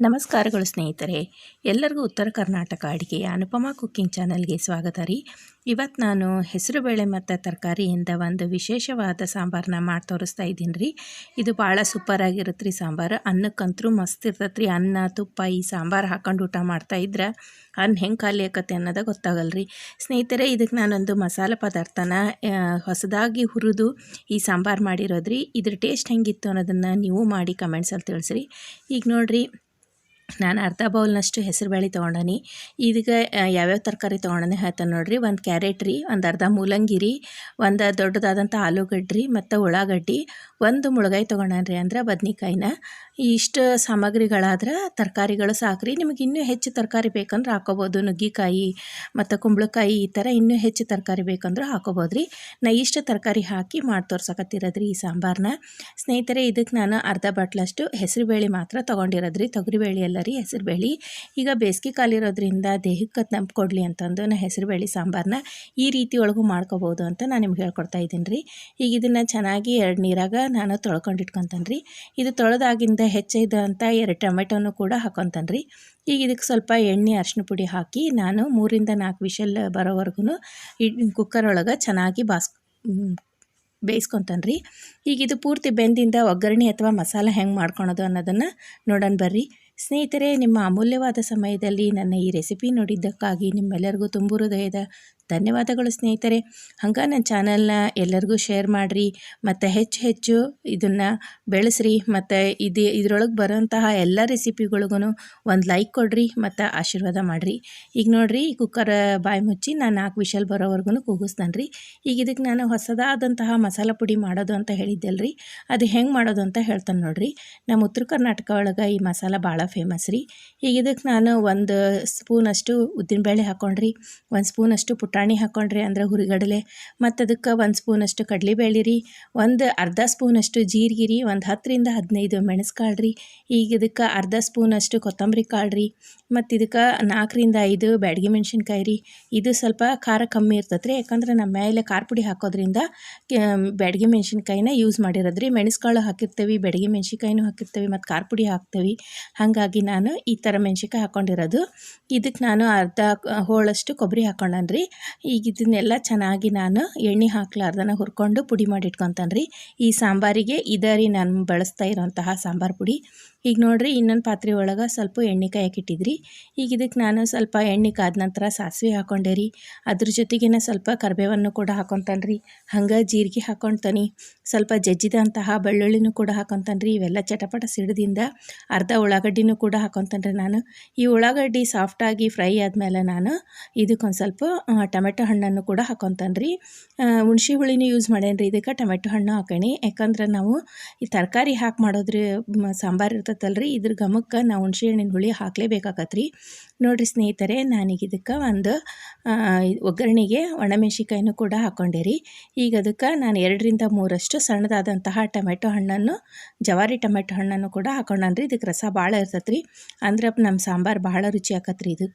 ನಮಸ್ಕಾರಗಳು ಸ್ನೇಹಿತರೆ. ಎಲ್ಲರಿಗೂ ಉತ್ತರ ಕರ್ನಾಟಕ ಅಡುಗೆಯ ಅನುಪಮ ಕುಕ್ಕಿಂಗ್ ಚಾನಲ್ಗೆ ಸ್ವಾಗತ ರೀ. ಇವತ್ತು ನಾನು ಹೆಸರುಬೇಳೆ ಮತ್ತು ತರಕಾರಿಯಿಂದ ಒಂದು ವಿಶೇಷವಾದ ಸಾಂಬಾರನ್ನ ಮಾಡಿ ತೋರಿಸ್ತಾ ಇದ್ದೀನಿ ರೀ. ಇದು ಭಾಳ ಸೂಪರಾಗಿರುತ್ತೆ ರೀ ಸಾಂಬಾರು. ಅನ್ನಕ್ಕಂತರೂ ಮಸ್ತ್ ಇರ್ತೈತೆ ರೀ. ಅನ್ನ, ತುಪ್ಪ ಈ ಸಾಂಬಾರು ಹಾಕೊಂಡು ಊಟ ಮಾಡ್ತಾ ಇದ್ರೆ ಅನ್ನ ಹೆಂಗೆ ಖಾಲಿ ಆಕತ್ತೆ ಅನ್ನೋದು ಗೊತ್ತಾಗಲ್ಲ ರೀ. ಸ್ನೇಹಿತರೆ, ಇದಕ್ಕೆ ನಾನೊಂದು ಮಸಾಲೆ ಪದಾರ್ಥನ ಹೊಸದಾಗಿ ಹುರಿದು ಈ ಸಾಂಬಾರು ಮಾಡಿರೋದ್ರಿ ಇದ್ರ ಟೇಸ್ಟ್ ಹೆಂಗಿತ್ತು ಅನ್ನೋದನ್ನು ನೀವು ಮಾಡಿ ಕಮೆಂಟ್ಸಲ್ಲಿ ತಿಳಿಸ್ರಿ. ಈಗ ನೋಡಿರಿ ನಾನು ಅರ್ಧ ಬೌಲ್ನಷ್ಟು ಹೆಸರುಬೇಳೆ ತೊಗೊಂಡನಿ. ಇದಕ್ಕೆ ಯಾವ್ಯಾವ ತರಕಾರಿ ತೊಗೊಂಡನಿ ಹೇಳ್ತಾನೆ ನೋಡಿರಿ. ಒಂದು ಕ್ಯಾರೆಟ್ ರೀ, ಒಂದು ಅರ್ಧ ಮೂಲಂಗಿ ರೀ, ಒಂದು ದೊಡ್ಡದಾದಂಥ ಆಲೂಗಡ್ಡೆ ರೀ, ಮತ್ತು ಉಳ್ಳಾಗಡ್ಡಿ. ಒಂದು ಮುಳುಗಾಯಿ ತೊಗೊಂಡನ್ರಿ ಅಂದ್ರೆ ಬದ್ನಿಕಾಯಿನ. ಇಷ್ಟು ಸಾಮಗ್ರಿಗಳಾದ್ರೆ ತರಕಾರಿಗಳು ಸಾಕ್ರಿ. ನಿಮಗೆ ಇನ್ನೂ ಹೆಚ್ಚು ತರಕಾರಿ ಬೇಕಂದ್ರೆ ಹಾಕೋಬೋದು. ನುಗ್ಗಿಕಾಯಿ ಮತ್ತು ಕುಂಬಳಕಾಯಿ ಈ ಥರ ಇನ್ನೂ ಹೆಚ್ಚು ತರಕಾರಿ ಬೇಕಂದ್ರೆ ಹಾಕೋಬೋದು ರೀ ನಾ ಇಷ್ಟು ತರಕಾರಿ ಹಾಕಿ ಮಾಡಿ ತೋರ್ಸಕತ್ತಿರೋದ್ರಿ ಈ ಸಾಂಬಾರನ್ನ ಸ್ನೇಹಿತರೆ, ಇದಕ್ಕೆ ನಾನು ಅರ್ಧ ಬಟ್ಲಷ್ಟು ಹೆಸರುಬೇಳೆ ಮಾತ್ರ ತೊಗೊಂಡಿರೋದ್ರಿ. ತೊಗರಿಬೇಳೆ ಅಲ್ಲ ರೀ, ಹೆಸರುಬೇಳೆ. ಈಗ ಬೇಸಿಗೆ ಕಾಲಿರೋದ್ರಿಂದ ದೇಹಕ್ಕೆ ತಂಪು ಕೊಡಲಿ ಅಂತಂದು ನಾ ಹೆಸರುಬೇಳೆ ಸಾಂಬಾರನ್ನ ಈ ರೀತಿ ಒಳಗೂ ಮಾಡ್ಕೋಬೋದು ಅಂತ ನಾನು ನಿಮ್ಗೆ ಹೇಳ್ಕೊಡ್ತಾ ಇದ್ದೀನಿ ರೀ. ಈಗ ಇದನ್ನು ಚೆನ್ನಾಗಿ ಎರಡು ನೀರಾಗ ನಾನು ತೊಳ್ಕೊಂಡು ಇಟ್ಕೊತಾನೆ ರೀ ಇದು ತೊಳೆದಾಗಿಂದ ಹೆಚ್ಚಿದಂಥ ಎರಡು ಟೊಮೆಟೊನು ಕೂಡ ಹಾಕೊತಾನೆ ರೀ ಈಗ ಇದಕ್ಕೆ ಸ್ವಲ್ಪ ಎಣ್ಣೆ ಅರಿಶಿನ ಪುಡಿ ಹಾಕಿ ನಾನು ಮೂರಿಂದ ನಾಲ್ಕು ವಿಷಲ್ ಬರೋವರೆಗೂ ಕುಕ್ಕರ್ ಒಳಗೆ ಚೆನ್ನಾಗಿ ಬಾಸ್ ಬೇಯಿಸ್ಕೊತಾನೆ ರೀ ಈಗ ಇದು ಪೂರ್ತಿ ಬೆಂದಿಂದ ಒಗ್ಗರಣೆ ಅಥವಾ ಮಸಾಲ ಹೆಂಗೆ ಮಾಡ್ಕೊಳೋದು ಅನ್ನೋದನ್ನು ನೋಡೋಣ ಬರ್ರಿ. ಸ್ನೇಹಿತರೆ, ನಿಮ್ಮ ಅಮೂಲ್ಯವಾದ ಸಮಯದಲ್ಲಿ ನನ್ನ ಈ ರೆಸಿಪಿ ನೋಡಿದ್ದಕ್ಕಾಗಿ ನಿಮ್ಮೆಲ್ಲರಿಗೂ ತುಂಬು ಹೃದಯದ ಧನ್ಯವಾದಗಳು ಸ್ನೇಹಿತರೆ. ಹಂಗೆ ನನ್ನ ಚಾನಲ್ನ ಎಲ್ಲರಿಗೂ ಶೇರ್ ಮಾಡಿರಿ, ಮತ್ತು ಹೆಚ್ಚು ಹೆಚ್ಚು ಇದನ್ನು ಬೆಳೆಸ್ರಿ, ಮತ್ತು ಇದು ಇದರೊಳಗೆ ಬರೋಂತಹ ಎಲ್ಲ ರೆಸಿಪಿಗಳಿಗೂ ಒಂದು ಲೈಕ್ ಕೊಡ್ರಿ, ಮತ್ತು ಆಶೀರ್ವಾದ ಮಾಡಿರಿ. ಈಗ ನೋಡಿರಿ ಕುಕ್ಕರ್ ಬಾಯಿ ಮುಚ್ಚಿ ನಾನು ನಾಲ್ಕು ವಿಷಲ್ ಬರೋವರೆಗೂ ಕೂಗಿಸ್ತಾನೆ ರೀ ಈಗ ಇದಕ್ಕೆ ನಾನು ಹೊಸದಾದಂತಹ ಮಸಾಲ ಪುಡಿ ಮಾಡೋದು ಅಂತ ಹೇಳಿದ್ದೆಲ್ಲ ರೀ ಅದು ಹೆಂಗೆ ಮಾಡೋದು ಅಂತ ಹೇಳ್ತಾನೆ ನೋಡಿರಿ. ನಮ್ಮ ಉತ್ತರ ಕರ್ನಾಟಕ ಒಳಗೆ ಈ ಮಸಾಲ ಭಾಳ ಫೇಮಸ್ ರೀ. ಈಗ ಇದಕ್ಕೆ ನಾನು ಒಂದು ಸ್ಪೂನಷ್ಟು ಉದ್ದಿನಬೇಳೆ ಹಾಕ್ಕೊಂಡ್ರಿ ಒಂದು ಸ್ಪೂನಷ್ಟು ಪುಟಾಣಿ ಹಾಕ್ಕೊಂಡ್ರಿ ಅಂದ್ರೆ ಹುರಿಗಡಲೆ. ಮತ್ತು ಅದಕ್ಕೆ ಒಂದು ಸ್ಪೂನಷ್ಟು ಕಡಲೆಬೇಳೆ ರೀ, ಒಂದು ಅರ್ಧ ಸ್ಪೂನಷ್ಟು ಜೀರಿಗೆ ರೀ, ಒಂದು ಹತ್ತರಿಂದ ಹದಿನೈದು ಮೆಣಸ್ಕಾಳು ರೀ. ಈಗ ಇದಕ್ಕೆ ಅರ್ಧ ಸ್ಪೂನಷ್ಟು ಕೊತ್ತಂಬರಿ ಕಾಳು ರೀ. ಮತ್ತು ಇದಕ್ಕೆ ನಾಲ್ಕರಿಂದ ಐದು ಬ್ಯಾಡಗಿ ಮೆಣಸಿನ್ಕಾಯಿ ರೀ. ಇದು ಸ್ವಲ್ಪ ಖಾರ ಕಮ್ಮಿ ಇರ್ತೈತೆ ರೀ ಯಾಕಂದ್ರೆ ನಮ್ಮ ಮೇಲೆ ಖಾರ ಪುಡಿ ಹಾಕೋದ್ರಿಂದ ಬ್ಯಾಡಗಿ ಮೆಣಸಿನ್ಕಾಯಿನ ಯೂಸ್ ಮಾಡಿರೋದ್ರಿ ಮೆಣಸ್ಕಾಳು ಹಾಕಿರ್ತೀವಿ, ಬ್ಯಾಡಗಿ ಮೆಣಸಿನ್ಕಾಯಿನೂ ಹಾಕಿರ್ತೇವೆ, ಮತ್ತು ಖಾರ ಪುಡಿ ಹಾಕ್ತೀವಿ. ಹಾಗಾಗಿ ನಾನು ಈ ಥರ ಮೆಣಸಿನ್ಕಾಯಿ ಹಾಕ್ಕೊಂಡಿರೋದು ಇದಕ್ಕೆ ನಾನು ಅರ್ಧ ಹೋಳಷ್ಟು ಕೊಬ್ಬರಿ ಹಾಕ್ಕೊಂಡೇನಿ ರೀ ಈಗ ಇದನ್ನೆಲ್ಲ ಚೆನ್ನಾಗಿ ನಾನು ಎಣ್ಣೆ ಹಾಕ್ಲಾರ್ದನ ಹುರ್ಕೊಂಡು ಪುಡಿ ಮಾಡಿ ಇಟ್ಕೊತಾನೆ ಈ ಸಾಂಬಾರಿಗೆ ಇದೇ ರೀ ನಾನು ಬಳಸ್ತಾ ಇರೋಂತಹ ಸಾಂಬಾರು ಪುಡಿ. ಈಗ ನೋಡಿರಿ ಇನ್ನೊಂದು ಪಾತ್ರೆ ಒಳಗೆ ಸ್ವಲ್ಪ ಎಣ್ಣೆ ಕಾಯಕ್ಕೆ ಇಟ್ಟಿದ್ರಿ ಈಗ ಇದಕ್ಕೆ ನಾನು ಸ್ವಲ್ಪ ಎಣ್ಣೆ ಕಾದ ನಂತರ ಸಾಸಿವೆ ಹಾಕೊಂಡೆ ರೀ. ಅದ್ರ ಜೊತೆಗೇನೆ ಸ್ವಲ್ಪ ಕರಿಬೇವನ್ನು ಕೂಡ ಹಾಕೊತಾನೆ ರೀ. ಹಂಗೆ ಜೀರಿಗೆ ಹಾಕೊತಾನೆ. ಸ್ವಲ್ಪ ಜಜ್ಜಿದಂತಹ ಬೆಳ್ಳುಳ್ಳಿನೂ ಕೂಡ ಹಾಕೊತಾನೆ ರೀ. ಇವೆಲ್ಲ ಚಟಪಟ ಸಿಡಿದಿಂದ ಅರ್ಧ ಉಳ್ಳಾಗಡ್ಡಿನೂ ಕೂಡ ಹಾಕೊತಾನೆ ರೀ ನಾನು. ಈ ಉಳ್ಳಾಗಡ್ಡಿ ಸಾಫ್ಟಾಗಿ ಫ್ರೈ ಆದಮೇಲೆ ನಾನು ಇದಕ್ಕೊಂದು ಸ್ವಲ್ಪ ಟೊಮೆಟೊ ಹಣ್ಣನ್ನು ಕೂಡ ಹಾಕೊತಾನೆ ರೀ. ಹುಣ್ಸೆ ಹುಳಿನೂ ಯೂಸ್ ಮಾಡೇನಿ ರೀ ಇದಕ್ಕೆ ಟೊಮೆಟೊ ಹಣ್ಣು ಹಾಕಣಿ. ಯಾಕಂದ್ರೆ ನಾವು ಈ ತರಕಾರಿ ಹಾಕಿ ಮಾಡೋದ್ರಿ ಸಾಂಬಾರು ಸಾಂಬಾರು ಇರ್ತೈತಲ್ರಿ ಇದ್ರ ಘಮಕ್ಕೆ ನಾವು ಹುಣ್ಸೆ ಹಣ್ಣಿನ ಹುಳಿ ಹಾಕಲೇಬೇಕಾಗತ್ತೆ ರೀ ನೋಡಿರಿ ಸ್ನೇಹಿತರೆ ಇದಕ್ಕೆ ಒಂದು ಒಗ್ಗರಣೆಗೆ ಒಣಮೆಣಸಿಕಾಯಿನು ಕೂಡ ಹಾಕ್ಕೊಂಡೆ ರೀ ಈಗ ಅದಕ್ಕೆ ನಾನು ಎರಡರಿಂದ ಮೂರಷ್ಟು ಸಣ್ಣದಾದಂತಹ ಟೊಮೆಟೊ ಹಣ್ಣನ್ನು, ಜವಾರಿ ಟೊಮೆಟೊ ಹಣ್ಣನ್ನು ಕೂಡ ಹಾಕೊಂಡನ್ರಿ. ಇದಕ್ಕೆ ರಸ ಭಾಳ ಇರ್ತೈತೆ ರೀ ಅಂದ್ರೆ ನಮ್ಮ ಸಾಂಬಾರು ಭಾಳ ರುಚಿ ಆಕತ್ರಿ ಇದು.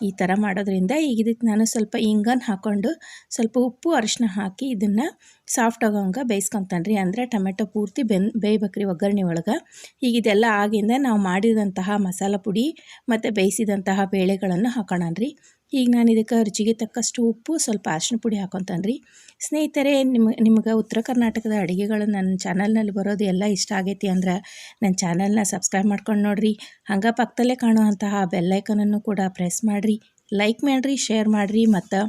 ಈ ಥರ ಮಾಡೋದ್ರಿಂದ ಈಗ ಇದಕ್ಕೆ ನಾನು ಸ್ವಲ್ಪ ಇಂಗನ್ ಹಾಕ್ಕೊಂಡು ಸ್ವಲ್ಪ ಉಪ್ಪು ಅರಿಶಿನ ಹಾಕಿ ಇದನ್ನು ಸಾಫ್ಟ್ ಆಗೋಂಗೆ ಬೇಯಿಸ್ಕೊತಾನೆ ರೀ ಅಂದರೆ ಟೊಮೆಟೊ ಪೂರ್ತಿ ಬೆನ್, ಬೇಯ್ಬೇಕ್ರಿ ಒಗ್ಗರಣೆ ಒಳಗೆ. ಈಗ ಇದೆಲ್ಲ ಆಗಿಂದ ನಾವು ಮಾಡಿದಂತಹ ಮಸಾಲ ಪುಡಿ ಮತ್ತು ಬೇಯಿಸಿದಂತಹ ಬೇಳೆಗಳನ್ನು ಹಾಕೋಣ ರೀ ಈಗ ನಾನು ಇದಕ್ಕೆ ರುಚಿಗೆ ತಕ್ಕಷ್ಟು ಉಪ್ಪು, ಸ್ವಲ್ಪ ಅರಿಶಿನ ಪುಡಿ ಹಾಕೊತಾನ್ರಿ ಸ್ನೇಹಿತರೆ ನಿಮ್ಮ ನಿಮ್ಗೆ ಉತ್ತರ ಕರ್ನಾಟಕದ ಅಡುಗೆಗಳು ನನ್ನ ಚಾನಲ್ನಲ್ಲಿ ಬರೋದು ಎಲ್ಲ ಇಷ್ಟ ಆಗೈತಿ ಅಂದ್ರೆ ನನ್ನ ಚಾನಲ್ನ ಸಬ್ಸ್ಕ್ರೈಬ್ ಮಾಡ್ಕೊಂಡು ನೋಡಿರಿ. ಹಂಗೆ ಪಕ್ಕದಲ್ಲೇ ಕಾಣುವಂತಹ ಬೆಲ್ಲೈಕನನ್ನು ಕೂಡ ಪ್ರೆಸ್ ಮಾಡಿರಿ. ಲೈಕ್ ಮಾಡಿರಿ, ಶೇರ್ ಮಾಡಿರಿ ಮತ್ತು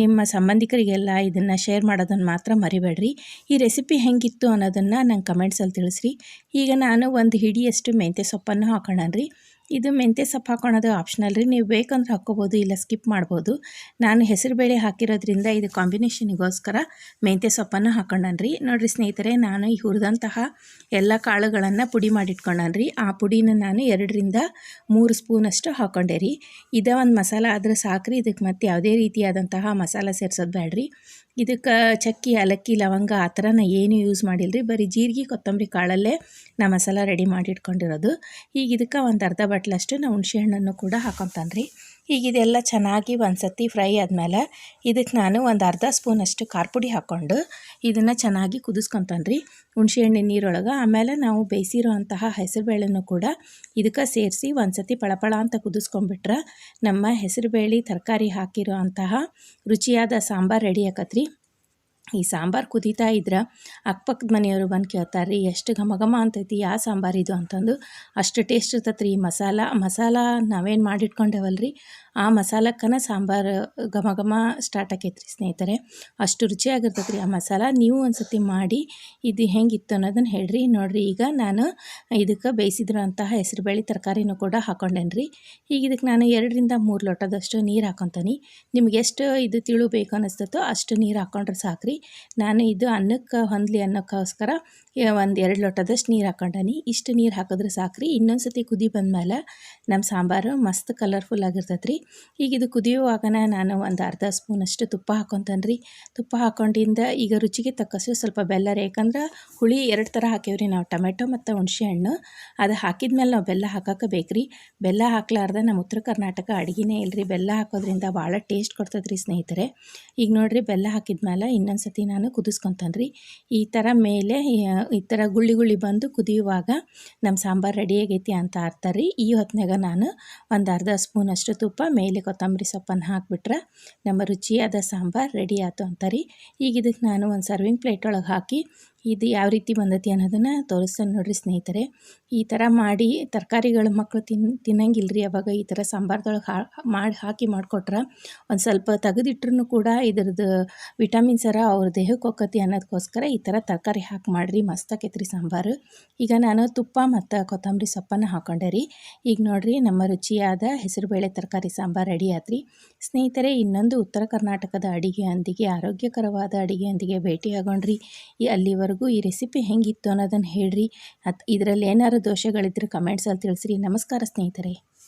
ನಿಮ್ಮ ಸಂಬಂಧಿಕರಿಗೆಲ್ಲ ಇದನ್ನು ಶೇರ್ ಮಾಡೋದನ್ನು ಮಾತ್ರ ಮರಿಬೇಡ್ರಿ. ಈ ರೆಸಿಪಿ ಹೆಂಗಿತ್ತು ಅನ್ನೋದನ್ನು ನಂಗೆ ಕಮೆಂಟ್ಸಲ್ಲಿ ತಿಳಿಸ್ರಿ. ಈಗ ನಾನು ಒಂದು ಹಿಡಿಯಷ್ಟು ಮೆಂತ್ಯೆ ಸೊಪ್ಪನ್ನು ಹಾಕೋಣನ್ರಿ ಇದು ಮೆಂತ್ಯ ಸೊಪ್ಪು ಹಾಕೊಳೋದು ಆಪ್ಷನಲ್ ರೀ. ನೀವು ಬೇಕಂದ್ರೆ ಹಾಕ್ಕೋಬೋದು, ಇಲ್ಲ ಸ್ಕಿಪ್ ಮಾಡ್ಬೋದು. ನಾನು ಹೆಸರುಬೇಳೆ ಹಾಕಿರೋದ್ರಿಂದ ಇದು ಕಾಂಬಿನೇಷನಿಗೋಸ್ಕರ ಮೆಂತ್ಯ ಸೊಪ್ಪನ್ನು ಹಾಕೊಂಡನ್ರಿ ನೋಡಿರಿ ಸ್ನೇಹಿತರೆ, ನಾನು ಈ ಹುರಿದಂತಹ ಎಲ್ಲ ಕಾಳುಗಳನ್ನು ಪುಡಿ ಮಾಡಿಟ್ಕೊಂಡನ್ರಿ ಆ ಪುಡಿನ ನಾನು ಎರಡರಿಂದ ಮೂರು ಸ್ಪೂನಷ್ಟು ಹಾಕೊಂಡೆ ರೀ. ಇದೇ ಒಂದು ಮಸಾಲ ಆದರೆ ಸಾಕ್ರಿ ಇದಕ್ಕೆ ಮತ್ತೆ ಯಾವುದೇ ರೀತಿಯಾದಂತಹ ಮಸಾಲ ಸೇರಿಸೋದು ಬೇಡ್ರಿ ಇದಕ್ಕೆ ಚಕ್ಕಿ ಏಲಕ್ಕಿ ಲವಂಗ ಆ ಥರ ನಾನು ಏನು ಯೂಸ್ ಮಾಡಿಲ್ಲರಿ ಬರೀ ಜೀರಿಗೆ ಕೊತ್ತಂಬರಿ ಕಾಳಲ್ಲೇ ನಾ ಮಸಾಲ ರೆಡಿ ಮಾಡಿ ಇಟ್ಕೊಂಡಿರೋದು ಈಗ ಇದಕ್ಕೆ ಒಂದು ಅರ್ಧ ಬಟ್ಲಷ್ಟು ನಾವು ಹುಣಸೆ ಹಣ್ಣನ್ನು ಕೂಡ ಹಾಕೊತಾನೆ ರೀ ಈಗ ಇದೆಲ್ಲ ಚೆನ್ನಾಗಿ ಒಂದು ಸತಿ ಫ್ರೈ ಆದಮೇಲೆ ಇದಕ್ಕೆ ನಾನು ಒಂದು ಅರ್ಧ ಸ್ಪೂನಷ್ಟು ಖಾರ ಪುಡಿ ಹಾಕ್ಕೊಂಡು ಇದನ್ನು ಚೆನ್ನಾಗಿ ಕುದಿಸ್ಕೊತಾನೆ ರೀ ಹುಣ್ಸೆ ಹಣ್ಣಿನ ನೀರೊಳಗೆ ಆಮೇಲೆ ನಾವು ಬೇಯಿಸಿರೋ ಅಂತಹ ಹೆಸರುಬೇಳೆನೂ ಕೂಡ ಇದಕ್ಕೆ ಸೇರಿಸಿ ಒಂದು ಸತಿ ಪಳಪಳ ಅಂತ ಕುದಿಸ್ಕೊಂಡ್ಬಿಟ್ರೆ ನಮ್ಮ ಹೆಸರುಬೇಳೆ ತರಕಾರಿ ಹಾಕಿರೋ ಅಂತಹ ರುಚಿಯಾದ ಸಾಂಬಾರು ರೆಡಿ ಆಕತ್ರಿ. ಈ ಸಾಂಬಾರು ಕುದೀತಾ ಇದ್ರೆ ಅಕ್ಕಪಕ್ಕದ ಮನೆಯವರು ಬಂದು ಕೇಳ್ತಾರೆ ರೀ ಎಷ್ಟು ಘಮ ಘಮ ಅಂತೈತಿ ಯಾವ ಸಾಂಬಾರು ಇದು ಅಂತಂದು. ಅಷ್ಟು ಟೇಸ್ಟ್ ಇರ್ತೈತೆ ರೀ ಮಸಾಲ. ಮಸಾಲ ನಾವೇನು ಮಾಡಿಟ್ಕೊಂಡೇವಲ್ಲ ರೀ ಆ ಮಸಾಲಕ್ಕನ ಸಾಂಬಾರು ಘಮ ಘಮ ಸ್ಟಾರ್ಟ್ ಆಕೈತೆ ರೀ ಸ್ನೇಹಿತರೆ. ಅಷ್ಟು ರುಚಿಯಾಗಿರ್ತೈತೆ ರೀ ಆ ಮಸಾಲ. ನೀವು ಒಂದು ಸತಿ ಮಾಡಿ, ಇದು ಹೆಂಗಿತ್ತು ಅನ್ನೋದನ್ನು ಹೇಳ್ರಿ. ನೋಡಿರಿ, ಈಗ ನಾನು ಇದಕ್ಕೆ ಬೇಯಿಸಿದ್ರು ಹೆಸರುಬೇಳೆ ತರಕಾರಿನೂ ಕೂಡ ಹಾಕೊಂಡೇನಿ ರೀ ಈಗ ಇದಕ್ಕೆ ನಾನು ಎರಡರಿಂದ ಮೂರು ಲೋಟದಷ್ಟು ನೀರು ಹಾಕೊತೀನಿ. ನಿಮಗೆ ಎಷ್ಟು ಇದು ತಿಳು ಬೇಕು ಅನ್ನಿಸ್ತೋ ಅಷ್ಟು ನೀರು ಹಾಕೊಂಡ್ರೆ ಸಾಕ್ರಿ. ನಾನು ಇದು ಅನ್ನಕ್ಕೆ ಹೊಂದಲಿ ಅನ್ನೋಕ್ಕೋಸ್ಕರ ಒಂದು ಎರಡು ಲೋಟದಷ್ಟು ನೀರು ಹಾಕೊಂಡನಿ. ಇಷ್ಟು ನೀರು ಹಾಕಿದ್ರೆ ಸಾಕ್ರಿ. ಇನ್ನೊಂದು ಸತಿ ಕುದಿ ಬಂದಮೇಲೆ ನಮ್ಮ ಸಾಂಬಾರು ಮಸ್ತ್ ಕಲರ್ಫುಲ್ ಆಗಿರ್ತೈತೆ ರೀ ಈಗ ಇದು ಕುದಿಯುವಾಗನ ನಾನು ಒಂದು ಅರ್ಧ ಸ್ಪೂನಷ್ಟು ತುಪ್ಪ ಹಾಕೊತಾನೆ ರೀ ತುಪ್ಪ ಹಾಕೊಂಡಿಂದ ಈಗ ರುಚಿಗೆ ತಕ್ಕಷ್ಟು ಸ್ವಲ್ಪ ಬೆಲ್ಲ ರೀ ಯಾಕಂದ್ರೆ ಹುಳಿ ಎರಡು ಥರ ಹಾಕೇವ್ರಿ ನಾವು. ಟೊಮೆಟೊ ಮತ್ತು ಹುಣಸೆ ಹಣ್ಣು. ಅದು ಹಾಕಿದ್ಮೇಲೆ ನಾವು ಬೆಲ್ಲ ಹಾಕಕ್ಕೆ ಬೇಕ್ರಿ. ಬೆಲ್ಲ ಹಾಕ್ಲಾರ್ದ ನಮ್ಮ ಉತ್ತರ ಕರ್ನಾಟಕ ಅಡುಗೆನೇ ಇಲ್ಲರಿ ಬೆಲ್ಲ ಹಾಕೋದ್ರಿಂದ ಭಾಳ ಟೇಸ್ಟ್ ಕೊಡ್ತದೆ ರೀ ಸ್ನೇಹಿತರೆ. ಈಗ ನೋಡಿರಿ ಬೆಲ್ಲ ಹಾಕಿದ್ಮೇಲೆ ಇನ್ನೊಂದು ಸತಿ ನಾನು ಕುದಿಸ್ಕೊತಾನೆ ರೀ ಈ ಥರ ಮೇಲೆ ಈ ಥರ ಗುಳ್ಳಿ ಗುಳ್ಳಿ ಬಂದು ಕುದಿಯುವಾಗ ನಮ್ಮ ಸಾಂಬಾರು ರೆಡಿ ಆಗೈತಿ ಅಂತ ಅರ್ಥ ರೀ ಈ ಹೊತ್ತಿನಾಗ ನಾನು ಒಂದು ಅರ್ಧ ಸ್ಪೂನಷ್ಟು ತುಪ್ಪ, ಮೇಲೆ ಕೊತ್ತಂಬರಿ ಸೊಪ್ಪನ್ನು ಹಾಕಿಬಿಟ್ರೆ ನಮ್ಮ ರುಚಿಯಾದ ಸಾಂಬಾರು ರೆಡಿ ಆಯ್ತು ರೀ ಈಗ ಇದಕ್ಕೆ ನಾನು ಒಂದು ಸರ್ವಿಂಗ್ ಪ್ಲೇಟ್ ಒಳಗೆ ಹಾಕಿ, ಇದು ಯಾವ ರೀತಿ ಬಂದೈತಿ ಅನ್ನೋದನ್ನು ತೋರಿಸ್ತೇನೆ ನೋಡಿರಿ ಸ್ನೇಹಿತರೆ. ಈ ಥರ ಮಾಡಿ ತರಕಾರಿಗಳು ಮಕ್ಕಳು ತಿನ್ ತಿನ್ನಂಗಿಲ್ಲ ಅವಾಗ ಈ ಥರ ಸಾಂಬಾರ್ದೊಳಗೆ ಹಾ, ಮಾಡಿ ಹಾಕಿ ಮಾಡಿಕೊಟ್ರೆ ಒಂದು ಸ್ವಲ್ಪ ತೆಗೆದಿಟ್ರು ಕೂಡ ಇದ್ರದ್ದು ಅರ ಅವ್ರ ದೇಹಕ್ಕೆ ಹೋಗತಿ ಅನ್ನೋದಕ್ಕೋಸ್ಕರ ಈ ಥರ ತರಕಾರಿ ಹಾಕಿ ಮಾಡಿರಿ ಮಸ್ತ್ ಆಕೈತೆ ರೀ ಸಾಂಬಾರು. ಈಗ ನಾನು ತುಪ್ಪ ಮತ್ತು ಕೊತ್ತಂಬರಿ ಸೊಪ್ಪನ್ನು ಹಾಕೊಂಡೆ ರೀ. ಈಗ ನೋಡಿರಿ ನಮ್ಮ ರುಚಿಯಾದ ಹೆಸರುಬೇಳೆ ತರಕಾರಿ ಸಾಂಬಾರು ರೆಡಿ ಆತ್ರಿ. ಸ್ನೇಹಿತರೆ, ಇನ್ನೊಂದು ಉತ್ತರ ಕರ್ನಾಟಕದ ಅಡಿಗೆಯೊಂದಿಗೆ ಆರೋಗ್ಯಕರವಾದ ಅಡಿಗೆಯೊಂದಿಗೆ ಭೇಟಿಯಾಗೊಂಡ್ರಿ ಅಲ್ಲಿವರೆಗೂ ಈ ರೆಸಿಪಿ ಹೆಂಗಿತ್ತು ಅನ್ನೋದನ್ನು ಹೇಳ್ರಿ. ಅದು ಇದರಲ್ಲಿ ಏನಾರು ದೋಷಗಳಿದ್ರೆ ಕಮೆಂಟ್ಸಲ್ಲಿ ತಿಳಿಸ್ರಿ. ನಮಸ್ಕಾರ ಸ್ನೇಹಿತರೆ.